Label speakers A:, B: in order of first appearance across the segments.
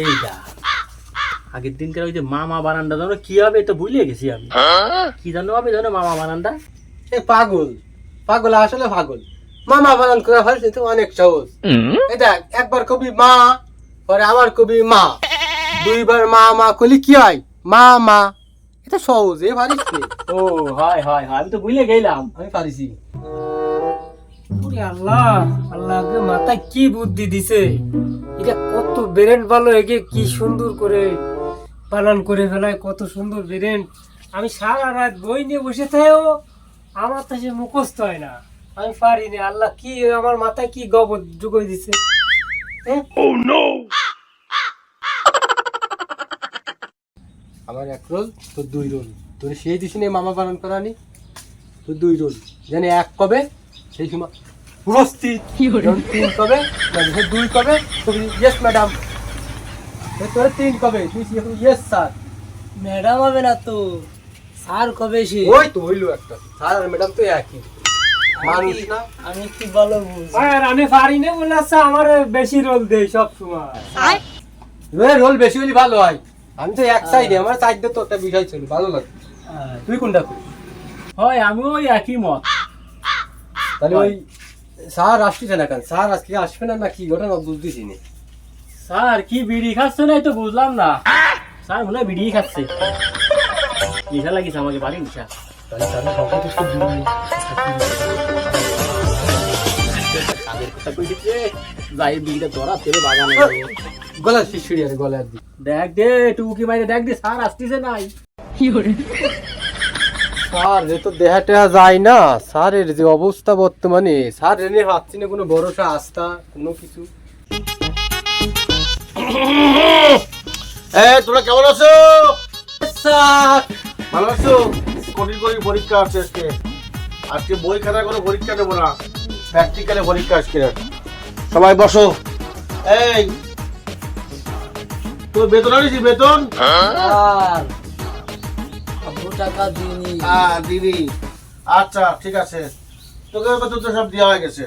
A: এইটা আগের দিনকার ওই যে মামা বারান্দা জানো কি হবে তো ভুলে গেছি আমি। কি জানো হবে জানো মামা বারান্দা?
B: এ পাগল পাগল আসলে পাগল। মামা বানান করে ফেলছে তো অনেক সহজ। দেখ একবার কবি মা পরে আবার কবি মা। দুইবার মা মা কলি কি হয়? মা মা। এটা সহজ এ পারিস
A: ও হয় হয় হয় আমি তো ভুলে গেলাম।
B: আমি পারিছি।
C: আল্লাহ আল্লাহ মাথায় কি বুদ্ধি দিছে? এটা কত ব্রেন ভালো এগে কি সুন্দর করে পালন করে ফেলায় কত সুন্দর ব্রেন। আমি সারা রাত বই নিয়ে বসে থাকেও আমার তো সে মুখস্থ হয় না। আমি পারি না আল্লাহ কি আমার মাথায় কি গবর জুগোই দিছে? হ্যাঁ?
B: আমার এক রোল তোর দুই রোল। তোর সেই নে মামা বানান করানি তোর দুই রোল। জানি এক কবে সেই সময় উপস্থিত তিন কবে? দুই কবে? ইয়েস ম্যাডাম তোর তিন কবে? তুই ইয়েস স্যার
C: ম্যাডাম হবে না তো। স্যার কবে সে?
B: ওই তো হইল একটা। স্যার আর ম্যাডাম তো একই। মানুষ না।
C: আমি ভালো আর আমি পারি না বলে আচ্ছা আমার বেশি রোল দেই সব সময়
B: রোল বেশি হলে ভালো হয়। আমি তো এক সাইডে আমার সাইডে তো একটা বিষয় ছিল ভালো লাগে। তুই কোনটা
A: হয় আমিও ওই একই মত।
B: তাহলে ওই স্যার আসছে না কেন? স্যার আজকে আসবে না না কি ঘটনা বুঝতেছি না
A: স্যার কি বিড়ি খাচ্ছে নাই তো বুঝলাম না। স্যার মনে হয় বিড়ি খাচ্ছে। নেশা লাগিস আমাকে বাড়ি নেশা
B: তাহলে স্যারের সঙ্গে তো খুব দূরে।
A: কাজের কথা কই দিচ্ছে? যাই বিড়িটা ধরা তেলে বাগানে
B: গলার শিশুড়ি আর গলার দিক।
A: দেখ দে টুকি মাইরে দেখ দে স্যার আসতেছে নাই।
B: স্যার যে তো দেহা টেহা যায় না। স্যারের যে অবস্থা বর্তমানে স্যার এনে পাচ্ছি না কোনো ভরসা আস্থা কোনো কিছু?
D: এই তোরা কেমন আছো?
B: স্যার।
D: ভালো আছো? কঠিন কঠিন পরীক্ষা আছে আজকে। আজকে বই খাতা করে পরীক্ষা নেব না। প্র্যাকটিক্যালে পরীক্ষা আজকে। সবাই বসো। এই। তোর বেতন আনিস বেতন?
C: টাকা দিনি
D: হ্যাঁ দিদি। আচ্ছা ঠিক আছে। তোকে বেতন তো সব দেওয়া হয়ে গেছে।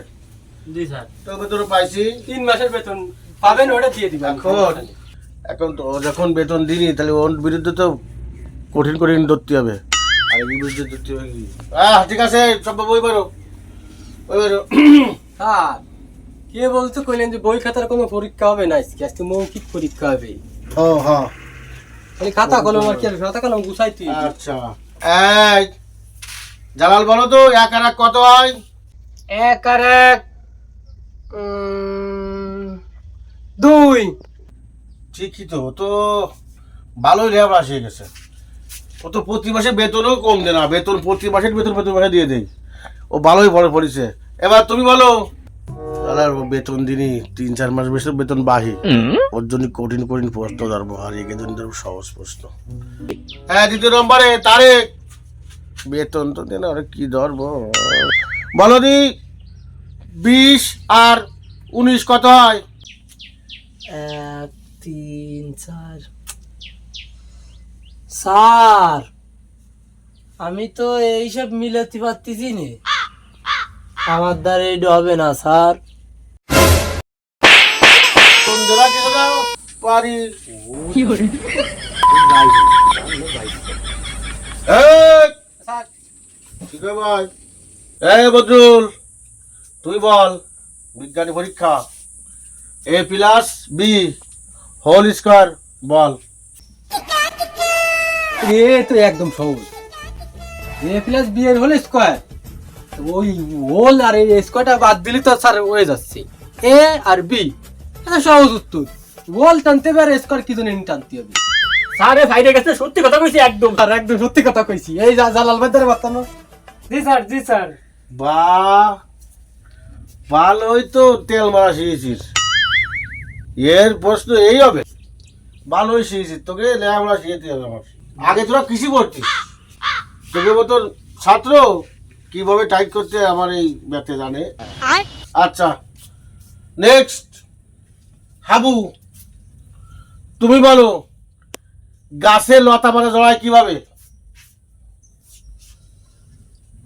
A: জি স্যার।
D: তোকে বেতন পাইছি।
B: তিন মাসের বেতন পাবেন ওটা দিয়ে দিবেন।
D: এখন এখন তো যখন বেতন দিনি তাহলে ওর বিরুদ্ধে তো কঠিন কঠিন ধরতে হবে। আর এর বিরুদ্ধে ধরতে হবে কি? হ্যাঁ ঠিক আছে সব বই বেরো। বই বেরো।
B: স্যার কে বলতে কইলেন যে বই খাতার কোনো পরীক্ষা হবে না আজকে? আজকে মৌখিক পরীক্ষা হবে।
D: ও হ্যাঁ।
B: খাতা কলম আর কি খাতা কলম গুছাইতে
D: আচ্ছা। এই জালাল বলো তো এক আর এক কত হয়?
B: এক আর এক দুই।
D: ঠিকই তো তো ভালোই লেবার আসে গেছে। ও তো প্রতি মাসে বেতনও কম দেয় না বেতন প্রতি মাসের বেতন প্রতি মাসে দিয়ে দেয়। ও ভালোই পড়ে পড়েছে। এবার তুমি বলো জালাল বেতন দিনই তিন চার মাস বেশি বেতন বাহি। ওর জন্য কঠিন কঠিন প্রশ্ন ধরবো আর একে জন্য সহজ প্রশ্ন। হ্যাঁ দ্বিতীয় নম্বরে তারেক। বেতন তো দেন আর কি ধরবো? বলো দি বিশ আর উনিশ কত হয়?
C: এক তিন চার। স্যার আমি তো এইসব মিলাতে পারতেছি না। আমার দ্বারা এটা হবে না স্যার।
D: পারি। ভাই? এই বদরুল তুই বল বিজ্ঞানী পরীক্ষা A plus B whole square বল।
B: এ তো একদম সহজ। এ প্লাস বি এর হোল স্কোয়ার ওই হোল আর এই স্কোয়ারটা বাদ দিলে তো স্যার হয়ে যাচ্ছে। এ আর বি এটা সহজ উত্তর। হোল টানতে পারে স্কোয়ার কি জন্য টানতে হবে?
A: স্যার ফাইডে গেছে সত্যি কথা কইছি একদম।
B: আর একদম সত্যি কথা কইছি। এই যা জালাল বাজারে বাতানো
C: জি স্যার জি স্যার।
D: বা ভালোই তো তেল মারা শিখেছিস এর প্রশ্ন এই হবে। ভালোই শিখেছিস তোকে লেখাপড়া শিখেতে হবে আমার আগে তোরা কৃষি পড়তিস। তোকে মতন ছাত্র কীভাবে টাইট করতে আমার এই ব্যাতে জানে। আচ্ছা নেক্সট। হাবু। তুমি বলো গাছে লতা পাতা জড়ায় কীভাবে?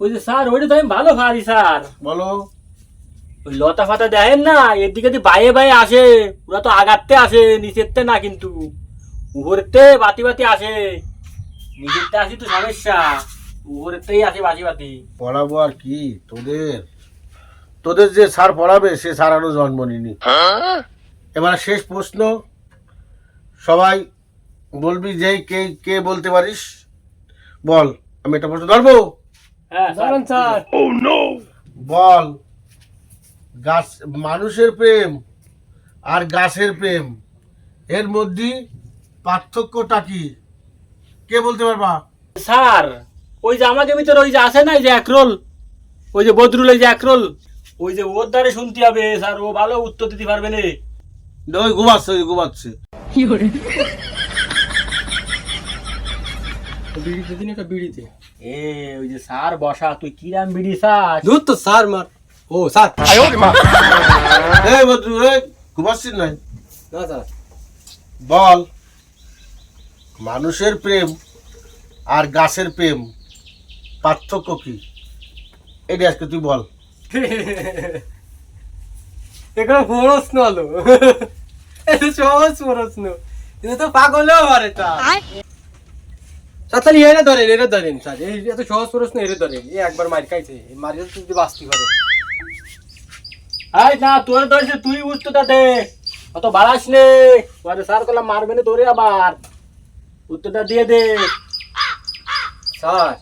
A: ওই যে স্যার ওইটা তো আমি ভালো পারি স্যার।
D: বলো।
A: ওই লতা ফাতা দেখেন না এদিকে দিয়ে বাইরে বাইরে আসে ওরা তো আগাতে আসে নিচেরতে না কিন্তু। উপরেতে বাতি বাতি আসে। নিচেরতে আসি তো সমস্যা উপরেতেই আসে বাতি বাতি।
D: পড়াবো আর কি তোদের? তোদের যে স্যার পড়াবে সে স্যার আরও জন্ম নিনি। এবার শেষ প্রশ্ন সবাই বলবি যে কে কে বলতে পারিস? বল আমি এটা প্রশ্ন ধরবো?
A: হ্যাঁ স্যার।
D: বল গাছ মানুষের প্রেম আর গাছের প্রেম এর মধ্যে পার্থক্যটা কি? কে বলতে পারবা?
A: স্যার ওই যে আমাকে ভিতরে ওই যে আছে না ওই যে একরোল ওই যে বদরুল ওই যে একরোল ওই যে ওর দ্বারে শুনতে হবে স্যার ও ভালো উত্তর দিতে পারবে না।
D: ওই ঘুমাচ্ছে ওই ঘুমাচ্ছে।
B: বিড়িতে দিন একটা বিড়িতে?
A: এ ওই যে স্যার বসা তুই কিরাম বিড়ি চাস
B: দুধ তো স্যার মার। ও স্যার
D: এই বদরু এই ঘুমাচ্ছিস নাই?
B: না স্যার।
D: বল। মানুষের প্রেম আর গাছের প্রেম পার্থক্য কি? এটা আজকে তুই বল।
B: এগুলো প্রশ্ন হলো এটা সহজ প্রশ্ন। এটা তো পাগলেও পারে তা তাহলে এটা ধরেন ধরেন স্যার। এই এত সহজ প্রশ্ন ধরেন। এই একবার মার খাইছে। এই মারিও তো যদি বাঁচতে পারে
A: আই না তোর ধরছে তুই উত্তরটা দে। অত বাড়াস নে। পরে স্যার কলাম মারবে না তোরে আবার। উত্তরটা দিয়ে দে।
B: স্যার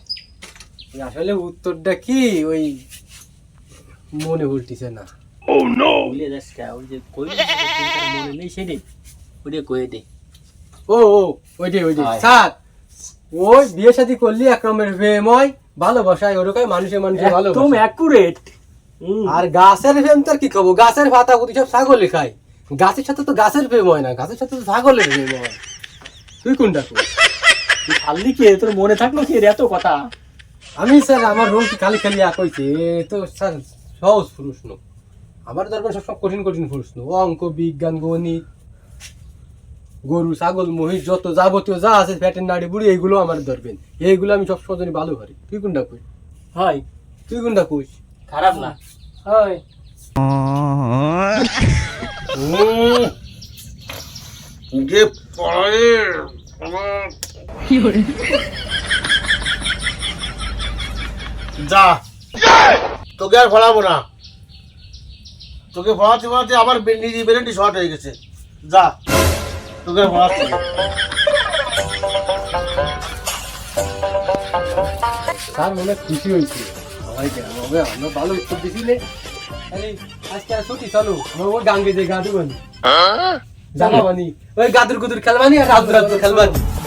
B: আসলে উত্তরটা কি? ওই মনে উল্টিছে না।
A: ভুলে যাস কে ওই যে কই মনে নেই সেটাই ওটা কয়ে দে
B: ও ও ওইটাই ওইটাই
A: আয়।
B: স্যার ওই বিয়ে শাদী করলি এক রকমের প্রেম হয় ভালোবাসায় ওরকম মানুষে মানুষে
A: অ্যাকুরেট
B: আর গাছের প্রেম তো কি খাব গাছের পাতা সব ছাগলে খায় গাছের সাথে তো গাছের প্রেম হয় না গাছের সাথে তো ছাগলের প্রেম হয় তুই কোনটা
A: তুই খালি কি তোর মনে থাকল কি এত কথা
B: আমি স্যার আমার রোল কি খালি খালি এক হয়েছে তো স্যার সহজ প্রশ্ন আমার দরকার সব কঠিন কঠিন প্রশ্ন। অঙ্ক বিজ্ঞান গণিত গরু ছাগল মহিষ যত যাবতীয় যা আছে ফ্যাটের নাড়ি বুড়ি এইগুলো আমার ধরবেন এইগুলো আমি সব সময় ভালো পারি তুই কোনটা কই
A: হয়
B: তুই কোনটা কইস?
A: খারাপ না।
C: হয়
D: যে পড়ে যা। তোকে আর পড়াবো না। তোকে পড়াতে পড়াতে আমার বে- নিজে বেরেন্টি শর্ট হয়ে গেছে। যা তোকে পড়াচ্ছি
B: স্যার মনে খুশি হয়েছে। সবাই কেমন হবে? আমরা ভালো উত্তর দিছিলে আরে আজকে আর ছুটি চলো। আমরা ওই গাঙ্গে যে গাদু বানি। জানা বানি। ওই গাদুর গুদুর খেলবানি আর রাজুর রাজুর খেলবানি।